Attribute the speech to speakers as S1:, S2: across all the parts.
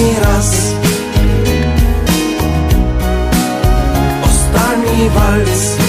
S1: Останній раз. Останній вальс.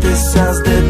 S1: This sounds good.